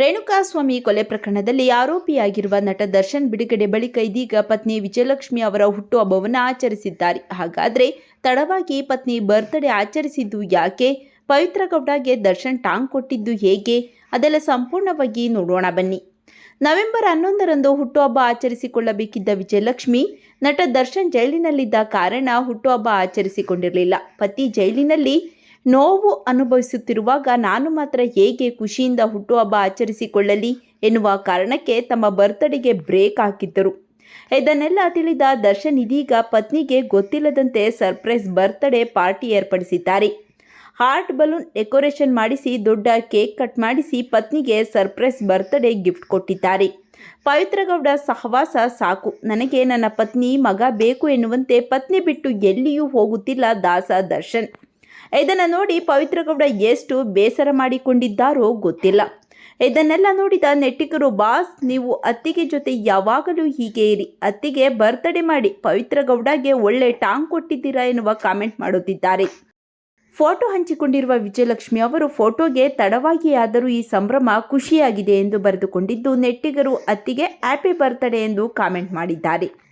ರೇಣುಕಾಸ್ವಾಮಿ ಕೊಲೆ ಪ್ರಕರಣದಲ್ಲಿ ಆರೋಪಿಯಾಗಿರುವ ನಟ ದರ್ಶನ್ ಬಿಡುಗಡೆ ಬಳಿಕ ಇದೀಗ ಪತ್ನಿ ವಿಜಯಲಕ್ಷ್ಮಿ ಅವರ ಹುಟ್ಟುಹಬ್ಬವನ್ನು ಆಚರಿಸಿದ್ದಾರೆ. ಹಾಗಾದರೆ ತಡವಾಗಿ ಪತ್ನಿ ಬರ್ತ್ಡೇ ಆಚರಿಸಿದ್ದು ಯಾಕೆ? ಪವಿತ್ರ ಗೌಡಗೆ ದರ್ಶನ್ ಟಾಂಗ್ ಕೊಟ್ಟಿದ್ದು ಹೇಗೆ? ಅದೆಲ್ಲ ಸಂಪೂರ್ಣವಾಗಿ ನೋಡೋಣ ಬನ್ನಿ. ನವೆಂಬರ್ ಹನ್ನೊಂದರಂದು ಹುಟ್ಟುಹಬ್ಬ ಆಚರಿಸಿಕೊಳ್ಳಬೇಕಿದ್ದ ವಿಜಯಲಕ್ಷ್ಮಿ ನಟ ದರ್ಶನ್ ಜೈಲಿನಲ್ಲಿದ್ದ ಕಾರಣ ಹುಟ್ಟುಹಬ್ಬ ಆಚರಿಸಿಕೊಂಡಿರಲಿಲ್ಲ. ಪತಿ ಜೈಲಿನಲ್ಲಿ ನೋವು ಅನುಭವಿಸುತ್ತಿರುವಾಗ ನಾನು ಮಾತ್ರ ಹೇಗೆ ಖುಷಿಯಿಂದ ಹುಟ್ಟುಹಬ್ಬ ಆಚರಿಸಿಕೊಳ್ಳಲಿ ಎನ್ನುವ ಕಾರಣಕ್ಕೆ ತಮ್ಮ ಬರ್ತ್ಡೇಗೆ ಬ್ರೇಕ್ ಹಾಕಿದ್ದರು. ಇದನ್ನೆಲ್ಲ ತಿಳಿದ ದರ್ಶನ್ ಇದೀಗ ಪತ್ನಿಗೆ ಗೊತ್ತಿಲ್ಲದಂತೆ ಸರ್ಪ್ರೈಸ್ ಬರ್ತ್ಡೇ ಪಾರ್ಟಿ ಏರ್ಪಡಿಸಿದ್ದಾರೆ. ಹಾರ್ಟ್ ಬಲೂನ್ ಡೆಕೋರೇಷನ್ ಮಾಡಿಸಿ ದೊಡ್ಡ ಕೇಕ್ ಕಟ್ ಮಾಡಿಸಿ ಪತ್ನಿಗೆ ಸರ್ಪ್ರೈಸ್ ಬರ್ತ್ಡೇ ಗಿಫ್ಟ್ ಕೊಟ್ಟಿದ್ದಾರೆ. ಪವಿತ್ರಗೌಡ ಸಹವಾಸ ಸಾಕು. ನನಗೆ ನನ್ನ ಪತ್ನಿ ಮಗ ಬೇಕು ಎನ್ನುವಂತೆ ಪತ್ನಿ ಬಿಟ್ಟು ಎಲ್ಲಿಯೂ ಹೋಗುತ್ತಿಲ್ಲ ದಾಸ ದರ್ಶನ್. ಇದನ್ನು ನೋಡಿ ಪವಿತ್ರಗೌಡ ಎಷ್ಟು ಬೇಸರ ಮಾಡಿಕೊಂಡಿದ್ದಾರೋ ಗೊತ್ತಿಲ್ಲ. ಇದನ್ನೆಲ್ಲ ನೋಡಿದ ನೆಟ್ಟಿಗರು, ಬಾಸ್, ನೀವು ಅತ್ತಿಗೆ ಜೊತೆ ಯಾವಾಗಲೂ ಹೀಗೆ ಇರಿ. ಅತ್ತಿಗೆ ಬರ್ತ್ಡೇ ಮಾಡಿ ಪವಿತ್ರಗೌಡಗೆ ಒಳ್ಳೆ ಟಾಂಗ್ ಕೊಟ್ಟಿದ್ದೀರಾ ಎನ್ನುವ ಕಾಮೆಂಟ್ ಮಾಡುತ್ತಿದ್ದಾರೆ. ಫೋಟೋ ಹಂಚಿಕೊಂಡಿರುವ ವಿಜಯಲಕ್ಷ್ಮಿ ಅವರು ಫೋಟೋಗೆ ತಡವಾಗಿ ಆದರೂ ಈ ಸಂಭ್ರಮ ಖುಷಿಯಾಗಿದೆ ಎಂದು ಬರೆದುಕೊಂಡಿದ್ದು, ನೆಟ್ಟಿಗರು ಅತ್ತಿಗೆ ಹ್ಯಾಪಿ ಬರ್ತ್ಡೇ ಎಂದು ಕಾಮೆಂಟ್ ಮಾಡಿದ್ದಾರೆ.